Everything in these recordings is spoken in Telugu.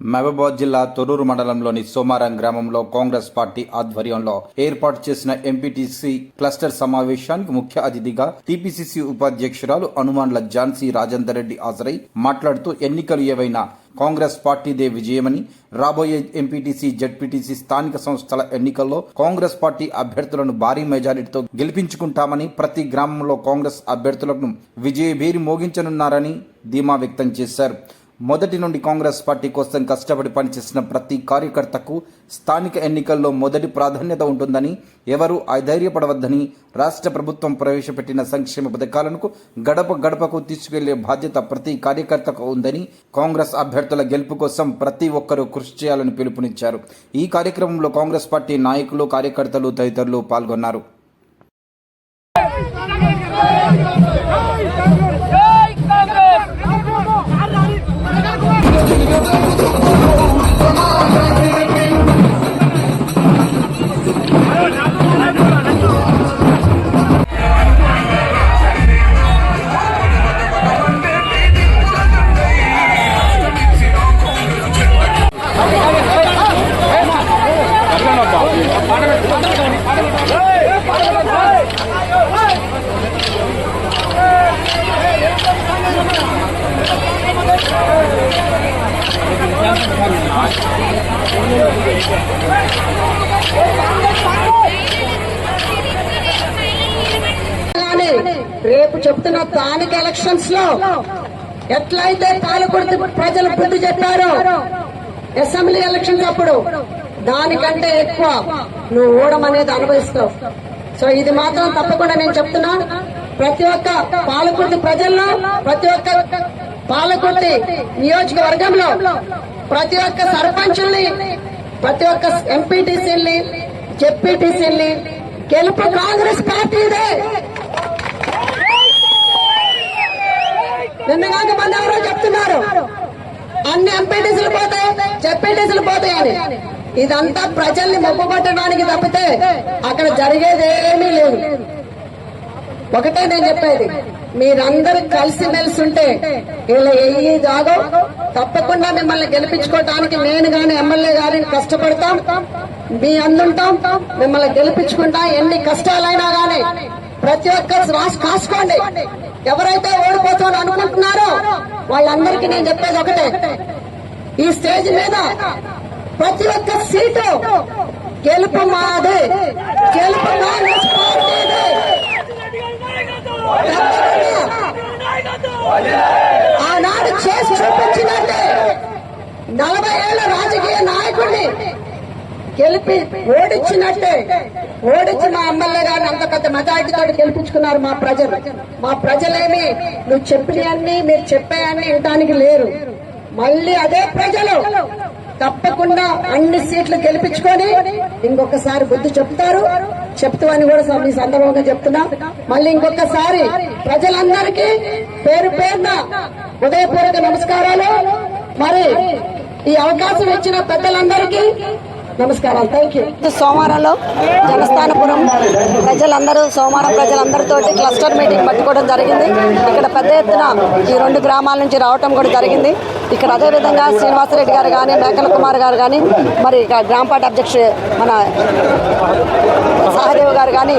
మహబూబాద్ జిల్లా తొర్రూరు మండలంలోని సోమారం గ్రామంలో కాంగ్రెస్ పార్టీ ఆధ్వర్యంలో ఏర్పాటు చేసిన ఎంపీటీసీ క్లస్టర్ సమావేశానికి ముఖ్య అతిథిగా టీపీసీసీ ఉపాధ్యక్షురాలు అనుమాన్ల ఝాన్సీ రాజేందర్ రెడ్డి హాజరై మాట్లాడుతూ ఎన్నికలు ఏవైనా కాంగ్రెస్ పార్టీదే విజయమని రాబోయే ఎంపీటీసీ జడ్పీటీసీ స్థానిక సంస్థల ఎన్నికల్లో కాంగ్రెస్ పార్టీ అభ్యర్థులను భారీ మెజారిటీతో గెలిపించుకుంటామని ప్రతి గ్రామంలో కాంగ్రెస్ అభ్యర్థులను విజయభేరి మోగించనున్నారని ధీమా వ్యక్తం చేశారు. మొదటి నుండి కాంగ్రెస్ పార్టీ కోసం కష్టపడి పనిచేసిన ప్రతి కార్యకర్తకు స్థానిక ఎన్నికల్లో మొదటి ప్రాధాన్యత ఉంటుందని ఎవరూ అధైర్యపడవద్దని రాష్ట్ర ప్రభుత్వం ప్రవేశపెట్టిన సంక్షేమ పథకాలను గడప గడపకు తీసుకెళ్ళే బాధ్యత ప్రతి కార్యకర్తకు ఉందని కాంగ్రెస్ అభ్యర్థుల గెలుపు కోసం ప్రతి ఒక్కరూ కృషి చేయాలని పిలుపునిచ్చారు. ఈ కార్యక్రమంలో కాంగ్రెస్ పార్టీ నాయకులు కార్యకర్తలు తదితరులు పాల్గొన్నారు. రేపు చెప్తున్న స్థానిక ఎలక్షన్స్లో ఎట్లయితే పాలకుర్తి ప్రజలు బుద్ధి చెప్పారో అసెంబ్లీ ఎలక్షన్స్ అప్పుడు దానికంటే ఎక్కువ నువ్వు ఓడమనేది అనుభవిస్తావు. సో ఇది మాత్రం తప్పకుండా నేను చెప్తున్నా. ప్రతి ఒక్క పాలకుర్తి ప్రజల్లో ప్రతి ఒక్క పాలకుర్తి నియోజకవర్గంలో ప్రతి ఒక్క సర్పంచుల్ని ప్రతి ఒక్క ఎంపీటీసీల్ని జెడ్పీటీసీల్ని గెలుపు కాంగ్రెస్ పార్టీదే నిన్నగాక మంది ఎవరో చెప్తున్నారు. అన్ని ఎంపీటీసీలు పోతాయి జెడ్పీటీసీలు పోతాయని. ఇదంతా ప్రజల్ని మొప్పబట్టడానికి తప్పితే అక్కడ జరిగేది ఏమీ లేదు. ఒకటే నేను చెప్పేది మీరందరూ కలిసి మెలిసి ఉంటే ఇలా ఏ జాగో తప్పకుండా మిమ్మల్ని గెలిపించుకోవడానికి నేను గాని ఎమ్మెల్యే గారిని కష్టపడతాం మీ అందుంటాం మిమ్మల్ని గెలిపించుకుంటాం ఎన్ని కష్టాలైనా గాని ప్రతి ఒక్కరు రాసి కాసుకోండి. ఎవరైతే ఓడిపోతామని అనుకుంటున్నారో వాళ్ళందరికీ నేను చెప్పేది ఒకటే ఈ స్టేజ్ మీద ప్రతి ఒక్క సీటు గెలుపు మాదే. గెలుపు కాంగ్రెస్ పార్టీదే. ఆనాడు చేసి చూపించినట్టే నలభై ఏళ్ళ రాజకీయ నాయకుడిని గెలిపి ఓడించినట్టే. ఓడించి మా ఎమ్మెల్యే గారిని అంత పెద్ద మెజార్టీతో గెలిపించుకున్నారు మా ప్రజలు. మా ప్రజలేమి నువ్వు చెప్పినవన్నీ మీరు చెప్పేయన్నీ వినడానికి లేరు. మళ్ళీ అదే ప్రజలు తప్పకుండా అన్ని సీట్లు గెలిపించుకొని ఇంకొకసారి బుద్ధి చెప్తారు. చెప్తూ అని కూడా మీ సందర్భంగా చెప్తున్నా. మళ్ళీ ఇంకొకసారి ప్రజలందరికీ పేరు పేరున ఉదయపూర్వక నమస్కారాలు. మరి ఈ అవకాశం ఇచ్చిన పెద్దలందరికీ నమస్కారాలు. థ్యాంక్ యూ సోమవారంలో జనస్థానపురం ప్రజలందరూ సోమవారం ప్రజలందరితోటి క్లస్టర్ మీటింగ్ పట్టుకోవడం జరిగింది. ఇక్కడ పెద్ద ఎత్తున ఈ రెండు గ్రామాల నుంచి రావటం కూడా జరిగింది. ఇక్కడ అదేవిధంగా శ్రీనివాసరెడ్డి గారు కానీ మేకల కుమార్ గారు కానీ మరి ఇక్కడ గ్రామ పార్టీ అధ్యక్షుడు మన సహదేవ్ గారు కానీ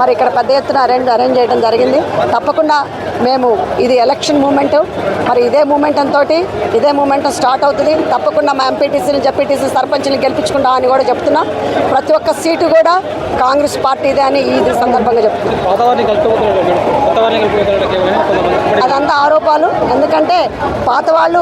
మరి ఇక్కడ పెద్ద ఎత్తున అరేంజ్ అరేంజ్ చేయడం జరిగింది. తప్పకుండా మేము ఇది ఎలక్షన్ మూమెంట్. మరి ఇదే మూమెంట్ తోటి ఇదే మూమెంట్ స్టార్ట్ అవుతుంది. తప్పకుండా మా ఎంపీటీసీని జెపీటీసీ సర్పంచ్ని గెలిపించుకుంటాం అని కూడా చెప్తున్నాం. ప్రతి ఒక్క సీటు కూడా కాంగ్రెస్ పార్టీదే అని ఈ సందర్భంగా చెప్తున్నాం. అదంతా ఆరోపాలు. ఎందుకంటే పాత వాళ్ళు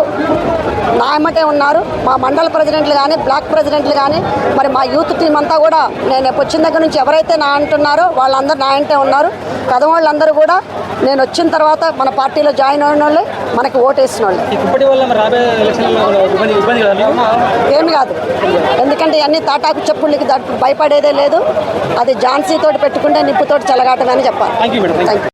నాయమటే ఉన్నారు. మా మండల ప్రెసిడెంట్లు కానీ బ్లాక్ ప్రెసిడెంట్లు కానీ మరి మా యూత్ టీం అంతా కూడా నేను వచ్చిన దగ్గర నుంచి ఎవరైతే నా అంటున్నారో వాళ్ళందరూ నా అంటే ఉన్నారు. కదవాళ్ళందరూ కూడా నేను వచ్చిన తర్వాత మన పార్టీలో జాయిన్ అయిన వాళ్ళే మనకి ఓటేసిన వాళ్ళు. కదా? ఏమి కాదు. ఎందుకంటే అన్ని తాటాకు చెప్పులకి భయపడేదే లేదు. అది ఝాన్సీ తోటి పెట్టుకుంటే నిప్పుతోటి చెలగాటమని చెప్పాలి. Thank you